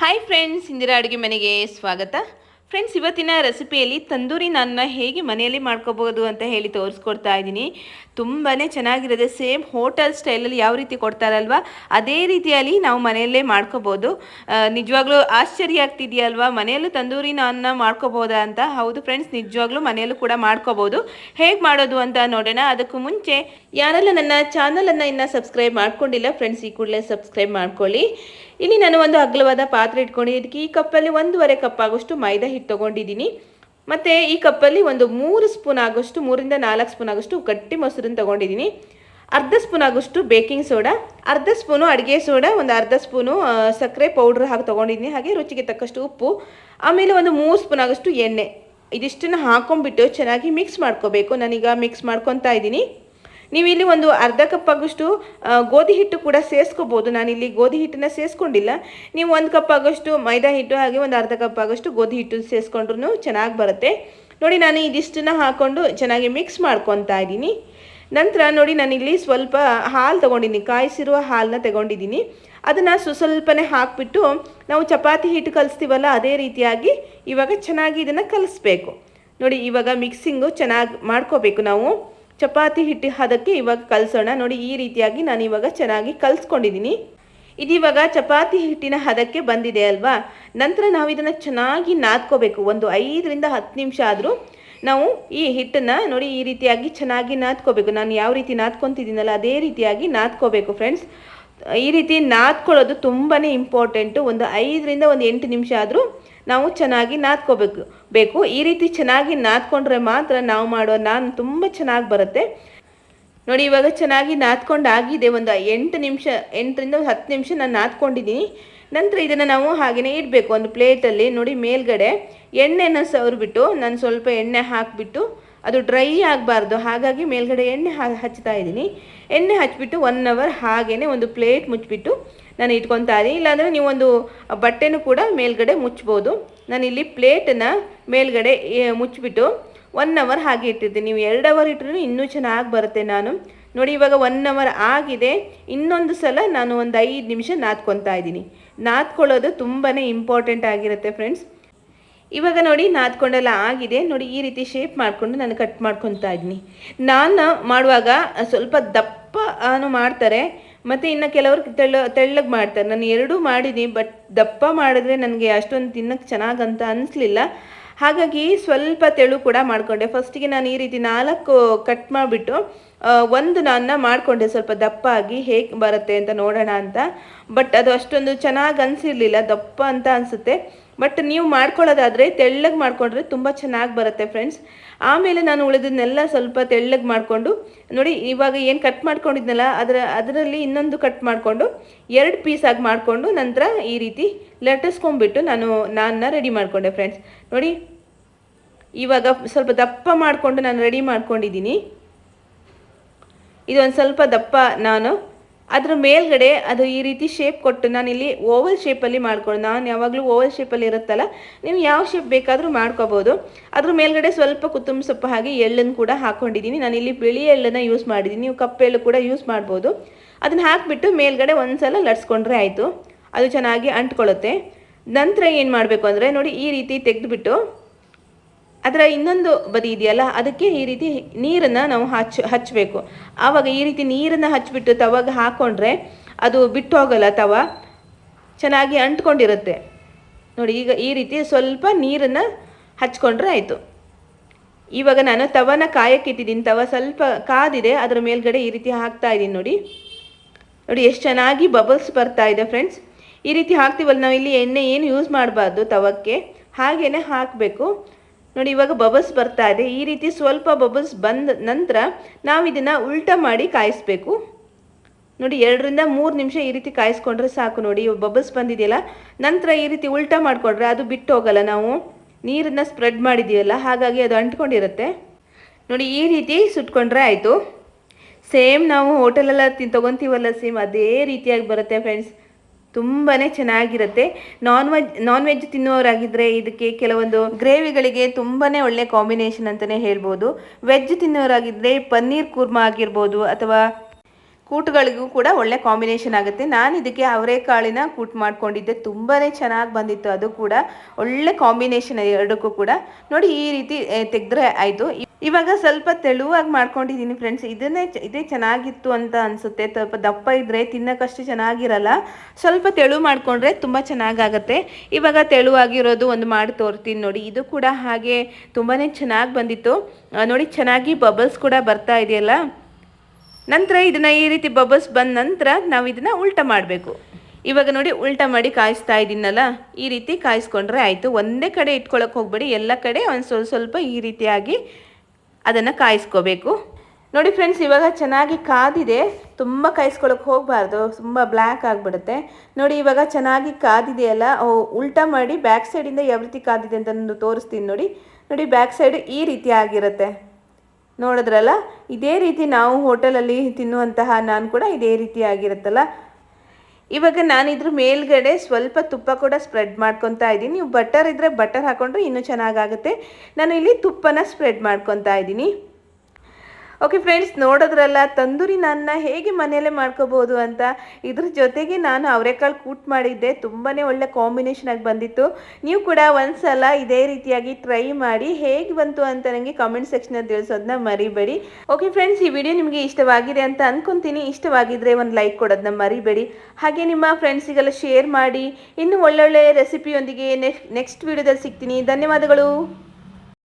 Hi friends Indira ಅಡುಗೆ ಮನೆಗೆ ಸ್ವಾಗತ. ಫ್ರೆಂಡ್ಸ್ ಇವತ್ತಿನ ರೆಸಿಪಿಯಲ್ಲಿ ತಂದೂರಿ ನಾನ್ನ ಹೇಗೆ ಮನೆಯಲ್ಲಿ ಮಾಡ್ಕೋಬೋದು ಅಂತ ಹೇಳಿ ತೋರಿಸ್ಕೊಡ್ತಾ ಇದ್ದೀನಿ. ತುಂಬಾ ಚೆನ್ನಾಗಿರುತ್ತೆ. ಸೇಮ್ ಹೋಟೆಲ್ ಸ್ಟೈಲಲ್ಲಿ ಯಾವ ರೀತಿ ಕೊಡ್ತಾರಲ್ವ, ಅದೇ ರೀತಿಯಲ್ಲಿ ನಾವು ಮನೆಯಲ್ಲೇ ಮಾಡ್ಕೋಬೋದು ನಿಜವಾಗ್ಲೂ ಆಶ್ಚರ್ಯ ಆಗ್ತಿದೆಯಲ್ವಾ, ಮನೆಯಲ್ಲೂ ತಂದೂರಿ ನಾನ್ನ ಮಾಡ್ಕೋಬೋದಾ ಅಂತ? ಹೌದು ಫ್ರೆಂಡ್ಸ್ ನಿಜವಾಗ್ಲೂ ಮನೆಯಲ್ಲೂ ಕೂಡ ಮಾಡ್ಕೋಬೋದು ಹೇಗೆ ಮಾಡೋದು ಅಂತ ನೋಡೋಣ. ಅದಕ್ಕೂ ಮುಂಚೆ ಯಾರೆಲ್ಲ ನನ್ನ ಚಾನಲನ್ನು ಇನ್ನೂ ಸಬ್ಸ್ಕ್ರೈಬ್ ಮಾಡ್ಕೊಂಡಿಲ್ಲ ಫ್ರೆಂಡ್ಸ್ ಈ ಕೂಡಲೇ ಸಬ್ಸ್ಕ್ರೈಬ್ ಮಾಡ್ಕೊಳ್ಳಿ. ಇಲ್ಲಿ ನಾನು ಒಂದು ಅಗಲವಾದ ಪಾತ್ರೆ ಇಟ್ಕೊಂಡಿದ್ದೀನಿ ಇದಕ್ಕೆ ಈ ಕಪ್ಪಲ್ಲಿ ಒಂದೂವರೆ ಕಪ್ ಆಗೋಷ್ಟು ಮೈದಾ ಹಿಟ್ಟು ತೊಗೊಂಡಿದ್ದೀನಿ. ಮತ್ತು ಈ ಕಪ್ಪಲ್ಲಿ ಒಂದು ಮೂರು ಸ್ಪೂನ್ ಆಗೋಷ್ಟು, ಮೂರಿಂದ ನಾಲ್ಕು ಸ್ಪೂನ್ ಆಗೋಷ್ಟು ಗಟ್ಟಿ ಮೊಸರನ್ನು ತೊಗೊಂಡಿದ್ದೀನಿ. ಅರ್ಧ ಸ್ಪೂನ್ ಆಗೋಷ್ಟು ಬೇಕಿಂಗ್ ಸೋಡಾ, ಅರ್ಧ ಸ್ಪೂನು ಅಡುಗೆ ಸೋಡಾ, ಒಂದು ಅರ್ಧ ಸ್ಪೂನು ಸಕ್ಕರೆ ಪೌಡ್ರ್ ಹಾಕಿ ತೊಗೊಂಡಿದ್ದೀನಿ. ಹಾಗೆ ರುಚಿಗೆ ತಕ್ಕಷ್ಟು ಉಪ್ಪು, ಆಮೇಲೆ ಒಂದು ಮೂರು ಸ್ಪೂನ್ ಆಗೋಷ್ಟು ಎಣ್ಣೆ. ಇದಿಷ್ಟನ್ನು ಹಾಕೊಂಡ್ಬಿಟ್ಟು ಚೆನ್ನಾಗಿ ಮಿಕ್ಸ್ ಮಾಡ್ಕೋಬೇಕು. ನಾನೀಗ ಮಿಕ್ಸ್ ಮಾಡ್ಕೊತಾ ಇದ್ದೀನಿ. ನೀವು ಇಲ್ಲಿ ಒಂದು ಅರ್ಧ ಕಪ್ ಆಗೋಷ್ಟು ಗೋಧಿ ಹಿಟ್ಟು ಕೂಡ ಸೇರಿಸ್ಕೋಬೋದು. ನಾನಿಲ್ಲಿ ಗೋಧಿ ಹಿಟ್ಟನ್ನ ಸೇರಿಸ್ಕೊಂಡಿಲ್ಲ. ನೀವು ಒಂದು ಕಪ್ ಆಗೋಷ್ಟು ಮೈದಾ ಹಿಟ್ಟು, ಹಾಗೆ ಒಂದು ಅರ್ಧ ಕಪ್ ಆಗೋಷ್ಟು ಗೋಧಿ ಹಿಟ್ಟು ಸೇರಿಸ್ಕೊಂಡ್ರು ಚೆನ್ನಾಗಿ ಬರುತ್ತೆ. ನೋಡಿ, ನಾನು ಇದಿಷ್ಟನ್ನ ಹಾಕ್ಕೊಂಡು ಚೆನ್ನಾಗಿ ಮಿಕ್ಸ್ ಮಾಡ್ಕೊತಾ ಇದ್ದೀನಿ. ನಂತರ ನೋಡಿ, ನಾನಿಲ್ಲಿ ಸ್ವಲ್ಪ ಹಾಲು ತೊಗೊಂಡಿದ್ದೀನಿ. ಕಾಯಿಸಿರುವ ಹಾಲನ್ನ ತಗೊಂಡಿದ್ದೀನಿ. ಅದನ್ನು ಸ್ವಲ್ಪನೇ ಹಾಕಿಬಿಟ್ಟು ನಾವು ಚಪಾತಿ ಹಿಟ್ಟು ಕಲಿಸ್ತೀವಲ್ಲ, ಅದೇ ರೀತಿಯಾಗಿ ಇವಾಗ ಚೆನ್ನಾಗಿ ಇದನ್ನು ಕಲಿಸ್ಬೇಕು. ನೋಡಿ, ಇವಾಗ ಮಿಕ್ಸಿಂಗು ಚೆನ್ನಾಗಿ ಮಾಡ್ಕೋಬೇಕು ನಾವು. ಚಪಾತಿ ಹಿಟ್ಟು ಹದಕ್ಕೆ ಇವಾಗ ಕಲಸೋಣ. ನೋಡಿ, ಈ ರೀತಿಯಾಗಿ ನಾನು ಇವಾಗ ಚೆನ್ನಾಗಿ ಕಲಿಸ್ಕೊಂಡಿದ್ದೀನಿ. ಇದಿವಾಗ ಚಪಾತಿ ಹಿಟ್ಟಿನ ಹದಕ್ಕೆ ಬಂದಿದೆ ಅಲ್ವಾ? ನಂತರ ನಾವು ಇದನ್ನು ಚೆನ್ನಾಗಿ ನಾದ್ಕೋಬೇಕು. ಒಂದು ಐದರಿಂದ ಹತ್ತು ನಿಮಿಷ ಆದರೂ ನಾವು ಈ ಹಿಟ್ಟನ್ನು ನೋಡಿ, ಈ ರೀತಿಯಾಗಿ ಚೆನ್ನಾಗಿ ನಾದ್ಕೋಬೇಕು. ನಾನು ಯಾವ ರೀತಿ ನಾದ್ಕೊತಿದ್ದೀನಲ್ಲ, ಅದೇ ರೀತಿಯಾಗಿ ನಾದ್ಕೋಬೇಕು ಫ್ರೆಂಡ್ಸ್. ಈ ರೀತಿ ನಾದ್ಕೊಳ್ಳೋದು ತುಂಬಾ ಇಂಪಾರ್ಟೆಂಟು. ಒಂದು ಐದರಿಂದ ಒಂದು ಎಂಟು ನಿಮಿಷ ಆದರೂ ನಾವು ಚೆನ್ನಾಗಿ ನಾದ್ಕೋಬೇಕು. ಬೇಕು. ಈ ರೀತಿ ಚೆನ್ನಾಗಿ ನಾದ್ಕೊಂಡ್ರೆ ಮಾತ್ರ ನಾವು ಮಾಡೋ ನಾನು ತುಂಬ ಚೆನ್ನಾಗಿ ಬರುತ್ತೆ. ನೋಡಿ, ಇವಾಗ ಚೆನ್ನಾಗಿ ನಾದ್ಕೊಂಡು ಆಗಿದೆ ಒಂದು ಎಂಟು ನಿಮಿಷ, ಎಂಟರಿಂದ ಹತ್ತು ನಿಮಿಷ ನಾನು ನಾದ್ಕೊಂಡಿದ್ದೀನಿ ನಂತರ ಇದನ್ನು ನಾವು ಹಾಗೆಯೇ ಇಡಬೇಕು. ಒಂದು ಪ್ಲೇಟಲ್ಲಿ ನೋಡಿ, ಮೇಲ್ಗಡೆ ಎಣ್ಣೆನ ಸವರ್ಬಿಟ್ಟು ನಾನು ಸ್ವಲ್ಪ ಎಣ್ಣೆ ಹಾಕಿಬಿಟ್ಟು ಅದು ಡ್ರೈ ಆಗಬಾರ್ದು. ಹಾಗಾಗಿ ಮೇಲ್ಗಡೆ ಎಣ್ಣೆ ಹಚ್ತಾ ಇದ್ದೀನಿ. ಎಣ್ಣೆ ಹಚ್ಬಿಟ್ಟು ಒನ್ ಅವರ್ ಹಾಗೆಯೇ ಒಂದು ಪ್ಲೇಟ್ ಮುಚ್ಚಿಬಿಟ್ಟು ನಾನು ಇಟ್ಕೊತಾ ಇದ್ದೀನಿ. ಇಲ್ಲಾಂದರೆ ನೀವೊಂದು ಬಟ್ಟೆನೂ ಕೂಡ ಮೇಲ್ಗಡೆ ಮುಚ್ಬೋದು. ನಾನಿಲ್ಲಿ ಪ್ಲೇಟನ್ನು ಮೇಲ್ಗಡೆ ಮುಚ್ಚಿಬಿಟ್ಟು ಒನ್ ಅವರ್ ಹಾಗೆ ಇಟ್ಟಿದ್ದೀನಿ ನೀವು ಎರಡು ಅವರ್ ಇಟ್ಟರೂ ಇನ್ನೂ ಚೆನ್ನಾಗಿ ಬರುತ್ತೆ ನಾನು. ನೋಡಿ, ಇವಾಗ ಒನ್ ಅವರ್ ಆಗಿದೆ. ಇನ್ನೊಂದು ಸಲ ನಾನು ಒಂದು ಐದು ನಿಮಿಷ ನಾದ್ಕೊತಾ ಇದ್ದೀನಿ. ನಾದ್ಕೊಳ್ಳೋದು ತುಂಬಾ ಇಂಪಾರ್ಟೆಂಟ್ ಆಗಿರುತ್ತೆ ಫ್ರೆಂಡ್ಸ್ ಇವಾಗ ನೋಡಿ, ನಾದ್ಕೊಂಡೆಲ್ಲ ಆಗಿದೆ. ನೋಡಿ, ಈ ರೀತಿ ಶೇಪ್ ಮಾಡಿಕೊಂಡು ನಾನು ಕಟ್ ಮಾಡ್ಕೊತಾ ಇದ್ದೀನಿ. ನಾನು ಮಾಡುವಾಗ ಸ್ವಲ್ಪ ದಪ್ಪನು ಮಾಡ್ತಾರೆ. ಮತ್ತು ಇನ್ನು ಕೆಲವರು ತೆಳ್ಳ, ತೆಳ್ಳಗೆ ಮಾಡ್ತಾರೆ. ನಾನು ಎರಡೂ ಮಾಡಿದ್ದೀನಿ ಬಟ್ ದಪ್ಪ ಮಾಡಿದ್ರೆ ನನಗೆ ಅಷ್ಟೊಂದು ತಿನ್ನಕ್ಕೆ ಚೆನ್ನಾಗಂತ ಅನಿಸ್ಲಿಲ್ಲ. ಹಾಗಾಗಿ ಸ್ವಲ್ಪ ತೆಳು ಕೂಡ ಮಾಡಿಕೊಂಡೆ. ಫಸ್ಟಿಗೆ ನಾನು ಈ ರೀತಿ ನಾಲ್ಕು ಕಟ್ ಮಾಡಿಬಿಟ್ಟು ಒಂದು ನಾನ್ನ ಮಾಡಿಕೊಂಡೆ ಸ್ವಲ್ಪ ದಪ್ಪ ಆಗಿ ಹೇಗೆ ಬರುತ್ತೆ ಅಂತ ನೋಡೋಣ ಅಂತ. ಬಟ್ ಅದು ಅಷ್ಟೊಂದು ಚೆನ್ನಾಗಿ ಅನಿಸಿರ್ಲಿಲ್ಲ. ದಪ್ಪ ಅಂತ ಅನಿಸುತ್ತೆ. ಬಟ್ ನೀವು ಮಾಡ್ಕೊಳ್ಳೋದಾದರೆ ತೆಳ್ಳಗೆ ಮಾಡಿಕೊಂಡ್ರೆ ತುಂಬ ಚೆನ್ನಾಗಿ ಬರುತ್ತೆ ಫ್ರೆಂಡ್ಸ್ ಆಮೇಲೆ ನಾನು ಉಳಿದನ್ನೆಲ್ಲ ಸ್ವಲ್ಪ ತೆಳ್ಳಗೆ ಮಾಡಿಕೊಂಡು, ನೋಡಿ ಇವಾಗ ಏನು ಕಟ್ ಮಾಡ್ಕೊಂಡಿದ್ನಲ್ಲ, ಅದರ, ಅದರಲ್ಲಿ ಇನ್ನೊಂದು ಕಟ್ ಮಾಡಿಕೊಂಡು, ಎರಡು ಪೀಸಾಗಿ ಮಾಡಿಕೊಂಡು ನಂತರ ಈ ರೀತಿ ಲಟ್ಟಿಸ್ಕೊಂಡ್ಬಿಟ್ಟು ನಾನು ನಾನ್ನ ರೆಡಿ ಮಾಡಿಕೊಂಡೆ ಫ್ರೆಂಡ್ಸ್ ನೋಡಿ, ಇವಾಗ ಸ್ವಲ್ಪ ದಪ್ಪ ಮಾಡಿಕೊಂಡು ನಾನು ರೆಡಿ ಮಾಡ್ಕೊಂಡಿದ್ದೀನಿ. ಇದೊಂದು ಸ್ವಲ್ಪ ದಪ್ಪ ನಾನು ಅದ್ರ ಮೇಲ್ಗಡೆ ಅದು ಈ ರೀತಿ ಶೇಪ್ ಕೊಟ್ಟು ನಾನಿಲ್ಲಿ ಓವಲ್ ಶೇಪಲ್ಲಿ ಮಾಡ್ಕೊಂಡು ನಾನು ಯಾವಾಗಲೂ ಓವಲ್ ಶೇಪಲ್ಲಿ ಇರುತ್ತಲ್ಲ, ನೀವು ಯಾವ ಶೇಪ್ ಬೇಕಾದರೂ ಮಾಡ್ಕೋಬೋದು. ಅದ್ರ ಮೇಲ್ಗಡೆ ಸ್ವಲ್ಪ ಕುತ್ತುಂಬ ಸೊಪ್ಪು ಹಾಗೆ ಎಳ್ಳನ್ನು ಕೂಡ ಹಾಕ್ಕೊಂಡಿದ್ದೀನಿ ಇಲ್ಲಿ ಬಿಳಿ ಎಳ್ಳನ್ನು ಯೂಸ್ ಮಾಡಿದ್ದೀನಿ ನೀವು ಕಪ್ಪೆಳ್ಳು ಕೂಡ ಯೂಸ್ ಮಾಡ್ಬೋದು. ಅದನ್ನು ಹಾಕಿಬಿಟ್ಟು ಮೇಲ್ಗಡೆ ಒಂದು ಸಲ ಲಟ್ಸ್ಕೊಂಡ್ರೆ ಆಯಿತು. ಅದು ಚೆನ್ನಾಗಿ ಅಂಟ್ಕೊಳ್ಳುತ್ತೆ ನಂತರ ಏನು ಮಾಡಬೇಕು ಅಂದರೆ ನೋಡಿ ಈ ರೀತಿ ತೆಗೆದುಬಿಟ್ಟು ಅದರ ಇನ್ನೊಂದು ಬದಿ ಇದೆಯಲ್ಲ, ಅದಕ್ಕೆ ಈ ರೀತಿ ನೀರನ್ನು ನಾವು ಹಚ್ಚ, ಹಚ್ಚಬೇಕು. ಆವಾಗ ಈ ರೀತಿ ನೀರನ್ನು ಹಚ್ಚಿಬಿಟ್ಟು ತವಾಗ ಹಾಕ್ಕೊಂಡ್ರೆ ಅದು ಬಿಟ್ಟು ಹೋಗಲ್ಲ ತವ, ಚೆನ್ನಾಗಿ ಅಂಟ್ಕೊಂಡಿರುತ್ತೆ. ನೋಡಿ, ಈಗ ಈ ರೀತಿ ಸ್ವಲ್ಪ ನೀರನ್ನು ಹಚ್ಕೊಂಡ್ರೆ ಆಯಿತು. ಇವಾಗ ನಾನು ತವನ ಕಾಯಕ್ಕಿಟ್ಟಿದ್ದೀನಿ ತವ ಸ್ವಲ್ಪ ಕಾದಿದೆ, ಅದರ ಮೇಲ್ಗಡೆ ಈ ರೀತಿ ಹಾಕ್ತಾ ಇದ್ದೀನಿ ನೋಡಿ. ನೋಡಿ, ಎಷ್ಟು ಚೆನ್ನಾಗಿ ಬಬಲ್ಸ್ ಬರ್ತಾ ಇದೆ ಫ್ರೆಂಡ್ಸ್ ಈ ರೀತಿ ಹಾಕ್ತೀವಲ್ಲ ನಾವು ಇಲ್ಲಿ ಎಣ್ಣೆ ಏನು ಯೂಸ್ ಮಾಡಬಾರ್ದು ತವಕ್ಕೆ. ಹಾಗೇನೆ ಹಾಕಬೇಕು. ನೋಡಿ, ಇವಾಗ ಬಬಲ್ಸ್ ಬರ್ತಾ ಇದೆ. ಈ ರೀತಿ ಸ್ವಲ್ಪ ಬಬಲ್ಸ್ ಬಂದ ನಂತರ ನಾವು ಇದನ್ನು ಉಲ್ಟಾ ಮಾಡಿ ಕಾಯಿಸ್ಬೇಕು. ನೋಡಿ, ಎರಡರಿಂದ ಮೂರು ನಿಮಿಷ ಈ ರೀತಿ ಕಾಯಿಸ್ಕೊಂಡ್ರೆ ಸಾಕು ನೋಡಿ ಬಬಲ್ಸ್ ಬಂದಿದೆಯಲ್ಲ. ನಂತರ ಈ ರೀತಿ ಉಲ್ಟಾ ಮಾಡಿಕೊಂಡ್ರೆ ಅದು ಬಿಟ್ಟು ಹೋಗಲ್ಲ ನಾವು. ನೀರನ್ನು ಸ್ಪ್ರೆಡ್ ಮಾಡಿದೀವಲ್ಲ, ಹಾಗಾಗಿ ಅದು ಅಂಟ್ಕೊಂಡಿರುತ್ತೆ. ನೋಡಿ, ಈ ರೀತಿ ಸುಟ್ಕೊಂಡ್ರೆ ಆಯಿತು. ಸೇಮ್ ನಾವು ಹೋಟೆಲೆಲ್ಲ ತಿನ್ ತೊಗೊತೀವಲ್ಲ, ಸೇಮ್ ಅದೇ ರೀತಿಯಾಗಿ ಬರುತ್ತೆ ಫ್ರೆಂಡ್ಸ್. ತುಂಬಾ ಚೆನ್ನಾಗಿರುತ್ತೆ. ನಾನ್ ವೆಜ್ ನಾನ್ ವೆಜ್ ತಿನ್ನೋರಾಗಿದ್ದರೆ ಇದಕ್ಕೆ ಕೆಲವೊಂದು ಗ್ರೇವಿಗಳಿಗೆ ತುಂಬಾ ಒಳ್ಳೆ ಕಾಂಬಿನೇಷನ್ ಅಂತಲೇ ಹೇಳ್ಬೋದು. ವೆಜ್ ತಿನ್ನೋರಾಗಿದ್ದರೆ ಪನ್ನೀರ್ ಕುರ್ಮಾ ಆಗಿರ್ಬೋದು ಅಥವಾ ಕೂಟುಗಳಿಗೂ ಕೂಡ ಒಳ್ಳೆ ಕಾಂಬಿನೇಷನ್ ಆಗುತ್ತೆ. ನಾನು ಇದಕ್ಕೆ ಅವರೆಕಾಳಿನ ಕೂಟ್ ಮಾಡ್ಕೊಂಡಿದ್ದೆ. ತುಂಬಾ ಚೆನ್ನಾಗಿ ಬಂದಿತ್ತು. ಅದು ಕೂಡ ಒಳ್ಳೆ ಕಾಂಬಿನೇಷನ್ ಎರಡಕ್ಕೂ ಕೂಡ. ನೋಡಿ ಈ ರೀತಿ ತೆಗೆದ್ರೆ ಆಯಿತು. ಇವಾಗ ಸ್ವಲ್ಪ ತೆಳುವಾಗಿ ಮಾಡ್ಕೊಂಡಿದ್ದೀನಿ ಫ್ರೆಂಡ್ಸ್ ಇದನ್ನೇ ಇದೇ ಚೆನ್ನಾಗಿತ್ತು ಅಂತ ಅನಿಸುತ್ತೆ. ಸ್ವಲ್ಪ ದಪ್ಪ ಇದ್ದರೆ ತಿನ್ನೋಕ್ಕಷ್ಟು ಚೆನ್ನಾಗಿರಲ್ಲ. ಸ್ವಲ್ಪ ತೆಳು ಮಾಡಿಕೊಂಡ್ರೆ ತುಂಬ ಚೆನ್ನಾಗಾಗತ್ತೆ. ಇವಾಗ ತೆಳುವಾಗಿರೋದು ಒಂದು ಮಾಡಿ ತೋರ್ತೀನಿ ನೋಡಿ. ಇದು ಕೂಡ ಹಾಗೆ ತುಂಬಾ ಚೆನ್ನಾಗಿ ಬಂದಿತ್ತು. ನೋಡಿ, ಚೆನ್ನಾಗಿ ಬಬಲ್ಸ್ ಕೂಡ ಬರ್ತಾ ಇದೆಯಲ್ಲ? ನಂತರ ಇದನ್ನು ಈ ರೀತಿ ಬಬಲ್ಸ್ ಬಂದ ನಂತರ ನಾವು ಇದನ್ನು ಉಲ್ಟ ಮಾಡಬೇಕು. ಇವಾಗ ನೋಡಿ, ಉಲ್ಟ ಮಾಡಿ ಕಾಯಿಸ್ತಾ ಇದ್ದೀನಲ್ಲ ಈ ರೀತಿ ಕಾಯಿಸ್ಕೊಂಡ್ರೆ ಆಯಿತು. ಒಂದೇ ಕಡೆ ಇಟ್ಕೊಳಕ್ಕೆ ಹೋಗ್ಬೇಡಿ. ಎಲ್ಲ ಕಡೆ ಒಂದು ಸ್ವಲ್ಪ ಸ್ವಲ್ಪ ಈ ರೀತಿಯಾಗಿ ಅದನ್ನು ಕಾಯಿಸ್ಕೋಬೇಕು. ನೋಡಿ ಫ್ರೆಂಡ್ಸ್ ಇವಾಗ ಚೆನ್ನಾಗಿ ಕಾದಿದೆ. ತುಂಬ ಕಾಯಿಸ್ಕೊಳಕ್ಕೆ ಹೋಗಬಾರ್ದು. ತುಂಬ ಬ್ಲ್ಯಾಕ್ ಆಗಿಬಿಡುತ್ತೆ. ನೋಡಿ ಇವಾಗ ಚೆನ್ನಾಗಿ ಕಾದಿದೆಯಲ್ಲ ಉಲ್ಟಾ ಮಾಡಿ ಬ್ಯಾಕ್ ಸೈಡಿಂದ ಯಾವ ರೀತಿ ಕಾದಿದೆ ಅಂತ ನಾನು ತೋರಿಸ್ತೀನಿ ನೋಡಿ. ನೋಡಿ ಬ್ಯಾಕ್ ಸೈಡ್ ಈ ರೀತಿ ಆಗಿರುತ್ತೆ. ನೋಡಿದ್ರಲ್ಲ? ಇದೇ ರೀತಿ ನಾವು ಹೋಟೆಲಲ್ಲಿ ತಿನ್ನುವಂತಹ ನಾನು ಕೂಡ ಇದೇ ರೀತಿ ಆಗಿರುತ್ತಲ್ಲ. ಇವಾಗ ನಾನು ಇದ್ರ ಮೇಲ್ಗಡೆ ಸ್ವಲ್ಪ ತುಪ್ಪ ಕೂಡ ಸ್ಪ್ರೆಡ್ ಮಾಡ್ಕೊತಾ ಇದ್ದೀನಿ. ನೀವು ಬಟರ್ ಇದ್ದರೆ ಬಟರ್ ಹಾಕೊಂಡ್ರೆ ಇನ್ನೂ ಚೆನ್ನಾಗಾಗುತ್ತೆ. ನಾನು ಇಲ್ಲಿ ತುಪ್ಪನ ಸ್ಪ್ರೆಡ್ ಮಾಡ್ಕೊತಾ ಇದ್ದೀನಿ. ಓಕೆ ಫ್ರೆಂಡ್ಸ್ ನೋಡೋದ್ರಲ್ಲ ತಂದೂರಿ ನಾನ್ನ ಹೇಗೆ ಮನೆಯಲ್ಲೇ ಮಾಡ್ಕೋಬೋದು ಅಂತ. ಇದ್ರ ಜೊತೆಗೆ ನಾನು ಅವರೆಕಾಳು ಕೂಟ್ ಮಾಡಿದ್ದೆ. ತುಂಬಾ ಒಳ್ಳೆ ಕಾಂಬಿನೇಷನ್ ಆಗಿ ಬಂದಿತ್ತು. ನೀವು ಕೂಡ ಒಂದ್ಸಲ ಇದೇ ರೀತಿಯಾಗಿ ಟ್ರೈ ಮಾಡಿ ಹೇಗೆ ಬಂತು ಅಂತ ನನಗೆ ಕಾಮೆಂಟ್ ಸೆಕ್ಷನಲ್ಲಿ ತಿಳಿಸೋದನ್ನ ಮರಿಬೇಡಿ. ಓಕೆ ಫ್ರೆಂಡ್ಸ್ ಈ ವಿಡಿಯೋ ನಿಮಗೆ ಇಷ್ಟವಾಗಿದೆ ಅಂತ ಅನ್ಕೊಂತೀನಿ. ಇಷ್ಟವಾಗಿದ್ರೆ ಒಂದು ಲೈಕ್ ಕೊಡೋದನ್ನ ಮರಿಬೇಡಿ. ಹಾಗೆ ನಿಮ್ಮ ಫ್ರೆಂಡ್ಸಿಗೆಲ್ಲ ಶೇರ್ ಮಾಡಿ. ಇನ್ನು ಒಳ್ಳೊಳ್ಳೆ ರೆಸಿಪಿಯೊಂದಿಗೆ ನೆಕ್ಸ್ಟ್ ನೆಕ್ಸ್ಟ್ ವಿಡಿಯೋದಲ್ಲಿ ಸಿಗ್ತೀನಿ. ಧನ್ಯವಾದಗಳು.